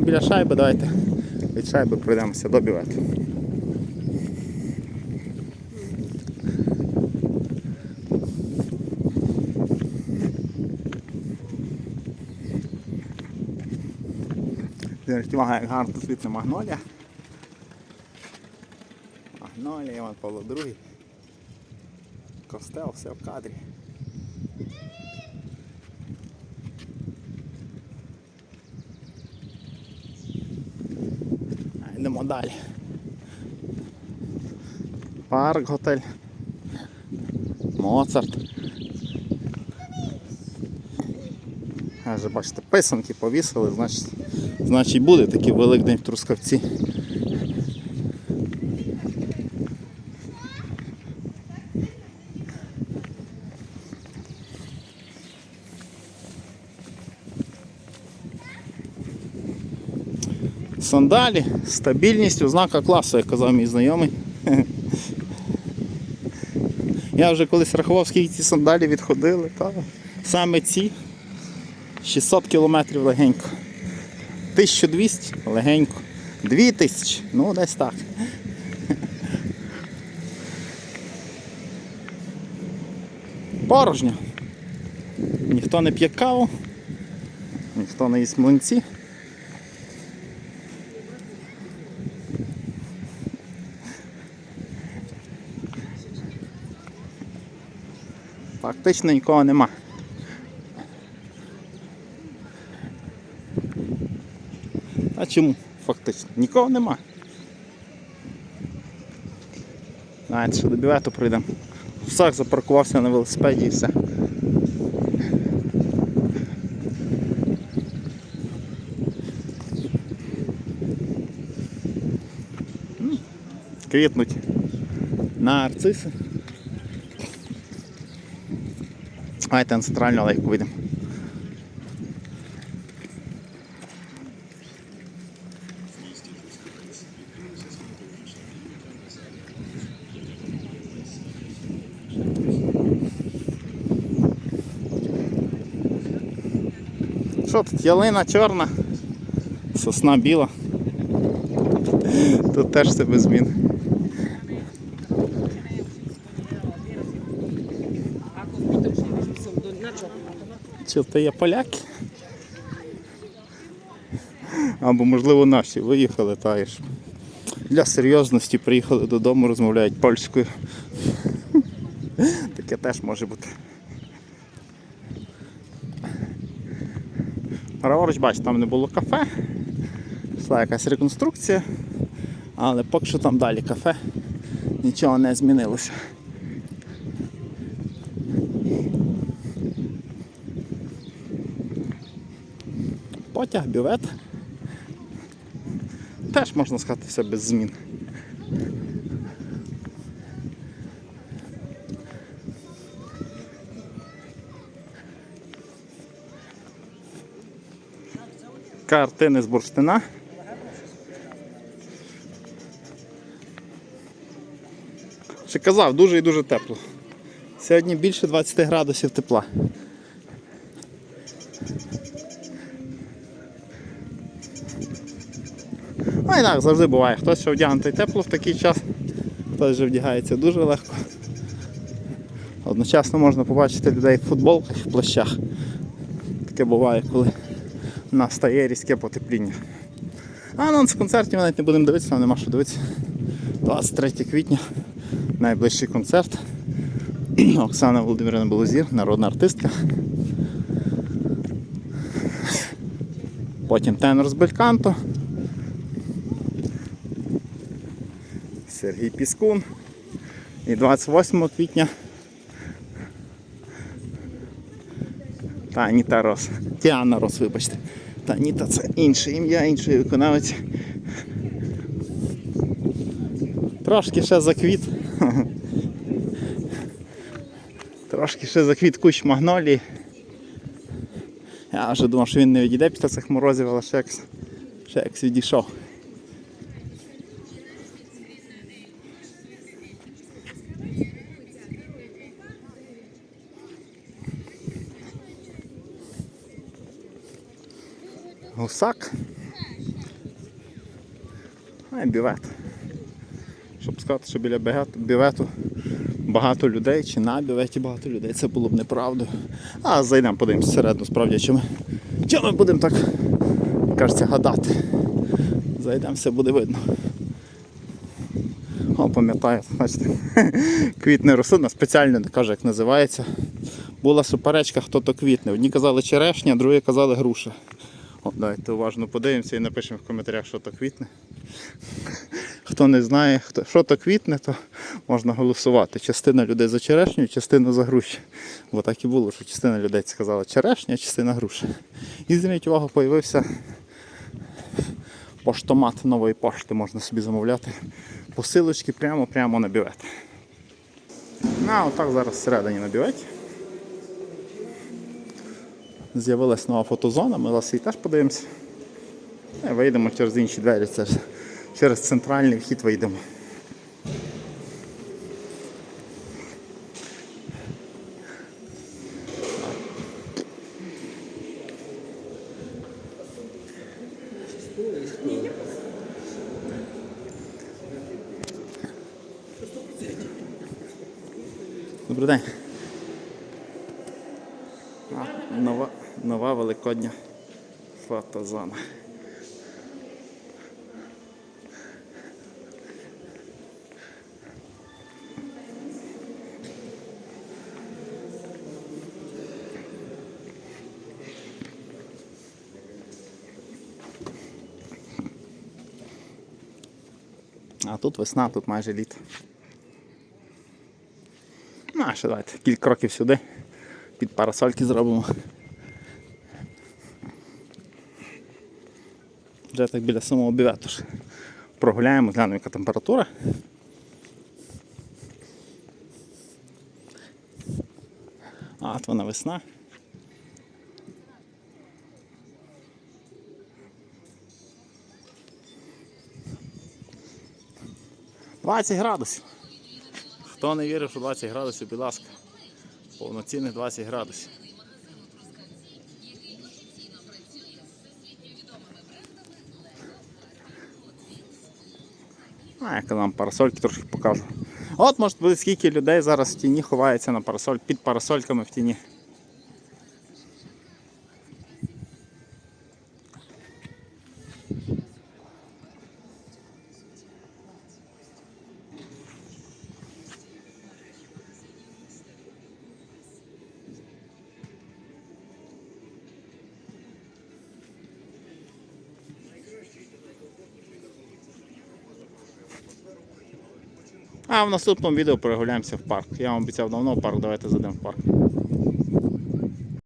ми біля шайби, давайте від шайби пройдемося до бівету. Увагу, як гарно тут світне магнолія. Магнолія, Іван Павло II. Костел, все в кадрі. А, Йдемо далі. Парк, готель. Моцарт. А вже бачите, писанки повісили, значить, значить буде такий великдень в Трускавці. Сандалі, стабільність, ознака класу, як казав мій знайомий. Я вже колись рахував, скільки ці сандалі відходили. Та саме ці 600 кілометрів легенько. 1200 легенько. 2000, ну десь так. Порожньо. Ніхто не п'є каву, ніхто не їсть млинці. Фактично нікого нема. А чому фактично? Нікого нема. Знаєте, що до бівету прийдемо. Всак запаркувався на велосипеді і все. Квітнуть нарциси. Давайте на центральну алейку вийдемо. Що тут? Ялина чорна, сосна біла. Тут теж все без змін. Чи то є поляки? Або, можливо, наші виїхали та ж для серйозності приїхали додому, розмовляють польською. Таке теж може бути. Праворуч, бачите, там не було кафе, йшла якась реконструкція, але поки що там далі кафе, нічого не змінилося. Потяг, бювет. Теж можна сказати все без змін. Картини з бурштина. Ще казав, дуже і дуже тепло. Сьогодні більше 20 градусів тепла. І так, завжди буває. Хтось ще вдягнутий тепло в такий час, хтось вже вдягається дуже легко. Одночасно можна побачити людей в футболках в плащах. Таке буває, коли настає різке потепління. Анонс концертів ми навіть не будемо дивитися, нам нема що дивитися. 23 квітня, найближчий концерт. Оксана Володимирівна Белозір, народна артистка. Потім тенор з бельканто. Сергій Піскун. І 28 квітня Таніта Рос. Тіана Рос, вибачте. Таніта це інше ім'я, інший виконавець. Трошки ще заквіт. Трошки ще заквіт кущ магнолії. Я вже думав, що він не відійде після цих морозів, але ще якось, ще якось відійшов. Гусак. А і бювет. Щоб сказати, що біля бювету багато людей, чи на бюветі багато людей, це було б неправдою. А зайдемо, подивимося всередину, справді, чи ми, чи ми будемо так, кажеться, гадати. Зайдемо, все буде видно. О, пам'ятаю, бачите, квітне рослина, спеціально не кажу, як називається. Була суперечка, хто то квітне. Одні казали черешня, другі казали груша. От, давайте уважно подивимося і напишемо в коментарях, що то квітне. Хто не знає, хто, що то квітне, то можна голосувати. Частина людей за черешню, частина за груші. Бо так і було, що частина людей сказала черешня, частина груша. І зверніть увагу, появився поштомат нової пошти, можна собі замовляти. Посилочки прямо-прямо на бювет. Ну, а отак зараз всередині на бюветі. З'явилась нова фотозона, ми зараз її теж подивимося. І вийдемо через інші двері, це через центральний вхід вийдемо. Добрий день. А, нова, нова великодня фотозона. А тут весна, тут майже літо. Ну, а ще давайте кілька кроків сюди. Під парасольки зробимо. Вже так біля самого бювету ж прогуляємо, глянемо, яка температура. А, от вона весна. Двадцять градусів. Хто не вірив, що 20 градусів, будь ласка. Повноцінних 20 градусів. А, як нам парасольки трошки покажу. От може буде скільки людей зараз в тіні ховається на парасоль, під парасольками в тіні. А в наступному відео прогуляємося в парк. Я вам обіцяв давно парк, давайте зайдемо в парк.